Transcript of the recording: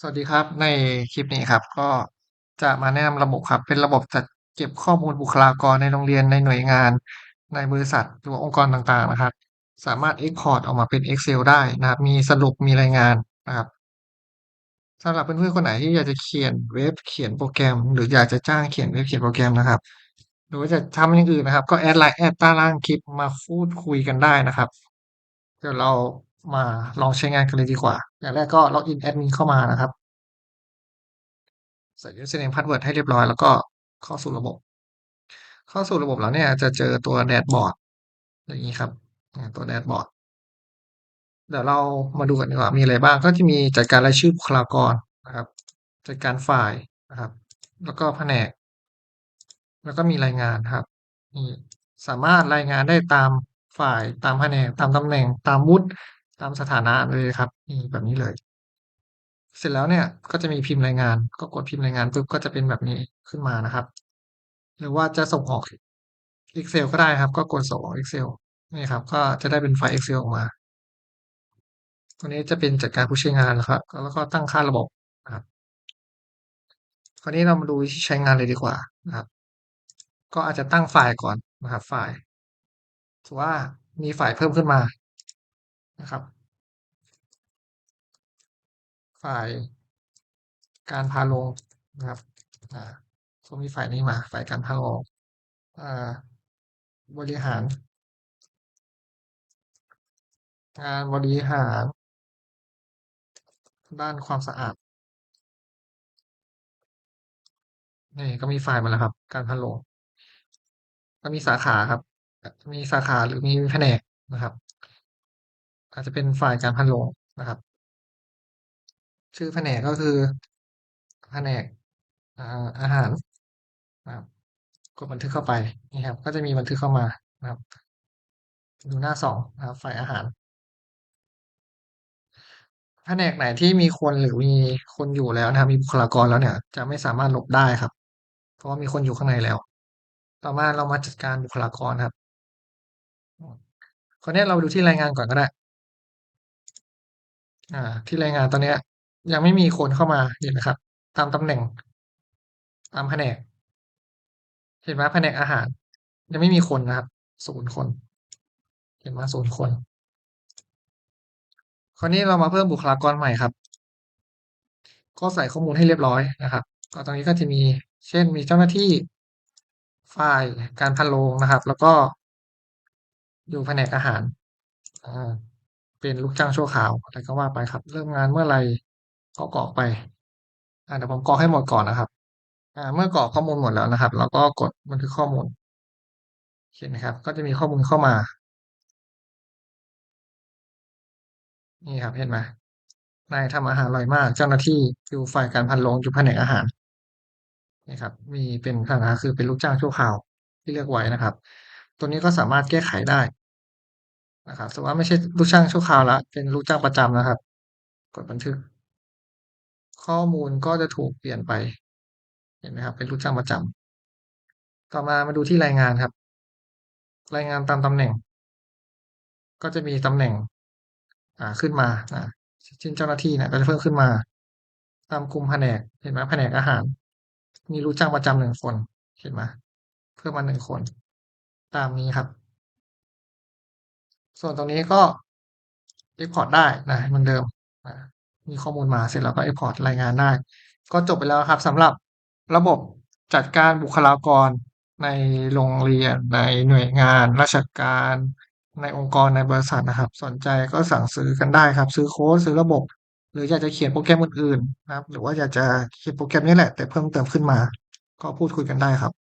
สวัสดีครับ ในคลิปนี้ครับ ก็จะมาแนะนำระบบครับ เป็นระบบจัดเก็บข้อมูลบุคลากรในโรงเรียนในหน่วยงาน ในบริษัทหรือองค์กรต่างๆนะครับ สามารถ Export ออกมาเป็น Excel ได้นะครับ มีสรุปมีรายงานนะครับสำหรับเพื่อนๆคนไหนที่อยากจะเขียนเว็บเขียนโปรแกรม หรืออยากจะจ้างเขียนเว็บเขียนโปรแกรมนะครับ หรือว่าจะทำอย่างอื่นนะครับ ก็แอดไลน์แอดใต้ล่างคลิปมาพูดคุยกันได้นะครับเดี๋ยวเรา มาลองใช้งานกันเลยดีกว่า อย่างแรกก็ล็อกอินแอดมินเข้ามานะครับ ใส่ username password ให้เรียบร้อยแล้วก็เข้าสู่ระบบ เข้าสู่ระบบแล้วเนี่ยจะเจอตัวแดชบอร์ดอย่างนี้ครับ ตัวแดชบอร์ดเดี๋ยวเรามาดูกันดีกว่ามีอะไรบ้างก็จะมีจัดการรายชื่อบุคลากรนะครับ จัดการไฟล์นะครับ แล้วก็แผนก แล้วก็มีรายงานครับนี่สามารถรายงานได้ตามฝ่ายตามแผนกตามตำแหน่งตามวุฒิ ตามสถานะเลยครับนี่แบบนี้เลย เสร็จแล้วเนี่ยก็จะมีพิมพ์รายงาน ก็กดพิมพ์รายงานปุ๊บก็จะเป็นแบบนี้ขึ้นมานะครับ หรือว่าจะส่งออก Excel ก็ได้ครับ ก็กดส่งออก Excel นี่ครับ ก็จะได้เป็นไฟล์ Excel ออกมา ตัวนี้จะเป็นจัดการผู้ใช้งานแล้วครับ แล้วก็ตั้งค่าระบบนะครับ คราวนี้เรามาดูวิธีใช้งานเลยดีกว่านะครับ ก็อาจจะตั้งไฟล์ก่อนนะครับ ไฟล์ถือว่ามีไฟล์เพิ่มขึ้นมานะครับ ไฟล์การพาลงนะครับอ่าก็มีไฟล์นี้มาไฟล์การพาลงอ่าบริหาร งานบริหาร ด้านความสะอาดนี่ก็มีไฟล์มาแล้วครับ การพันโลงก็มีสาขาครับ มีสาขาหรือมีแผนกนะครับ อาจจะเป็นไฟล์การพันโลงนะครับ ชื่อแผนกก็คือแผนกอาหารนะครับกดบันทึกเข้าไปนี่ครับ ก็จะมีบันทึกเข้ามานะครับ ดูหน้าสองนะครับไฟล์อาหารแผนกไหนที่มีคนหรือมีคนอยู่แล้วนะครับ มีบุคลากรแล้วเนี่ย จะไม่สามารถลบได้ครับ เพราะว่ามีคนอยู่ข้างในแล้ว ต่อมาเรามาจัดการบุคลากรครับคราวนี้เราดูที่รายงานก่อนก็ได้ อ่า ที่รายงานตอนนี้ย ยังไม่มีคนเข้ามาเห็นนะครับ ตามตำแหน่ง ตามแผนก เห็นไหมแผนกอาหาร ยังไม่มีคนนะครับศูนย์คน เห็นไหมศูนย์คนคราวนี้เรามาเพิ่มบุคลากรใหม่ครับ ก็ใส่ข้อมูลให้เรียบร้อยนะครับ ก็ตรงนี้ก็จะมี เช่นมีเจ้าหน้าที่ฝ่ายการพันโรงนะครับ แล้วก็อยู่แผนกอาหาร เป็นลูกจ้างชั่วคราวอะไรก็ว่าไปครับ เริ่มงานเมื่อไหร่ ก็กรอกไปอ่าเดี๋ยวผมกรอกให้หมดก่อนนะครับอ่าเมื่อกรอกข้อมูลหมดแล้วนะครับ เราก็กดบันทึกข้อมูลเห็นไหมครับ ก็จะมีข้อมูลเข้ามา นี่ครับเห็นไหมนายทำอาหารอร่อยมาก เจ้าหน้าที่อยู่ฝ่ายการพันโรงอยู่แผนกอาหารนี่ครับ มีเป็นสถานะคือเป็นลูกจ้างชั่วคราวที่เลือกไว้นะครับ ตัวนี้ก็สามารถแก้ไขได้นะครับสมมติว่าไม่ใช่ลูกจ้างชั่วคราวแล้วเป็นลูกจ้างประจำนะครับ กดบันทึก ข้อมูลก็จะถูกเปลี่ยนไป เห็นไหมครับ เป็นลูกจ้างประจำต่อมามาดูที่รายงานครับ รายงานตามตำแหน่ง ก็จะมีตำแหน่ง อ่าขึ้นมาอ่าเช่นเจ้าหน้าที่นี่ยก็จะเพิ่มขึ้นมา ตามกลุ่มแผนก เห็นไหมแผนกอาหาร มีลูกจ้างประจำหนึ่งคน เห็นไหมเพิ่มมาหนึ่งคน ตามนี้ครับ ส่วนตรงนี้ก็ Export ได้นะเหมือนเดิม มีข้อมูลมาเสร็จแล้วก็ Export รายงานได้ ก็จบไปแล้วครับสำหรับระบบจัดการบุคลากรในโรงเรียนในหน่วยงาน ราชการในองค์กรในบริษัทนะครับ สนใจก็สั่งซื้อกันได้ครับ ซื้อโค้ดซื้อระบบ หรืออยากจะเขียนโปรแกรมอื่นๆนะครับ หรือว่าอยากจะเขียนโปรแกรมนี้แหละ แต่เพิ่มเติมขึ้นมา ก็พูดคุยกันได้ครับ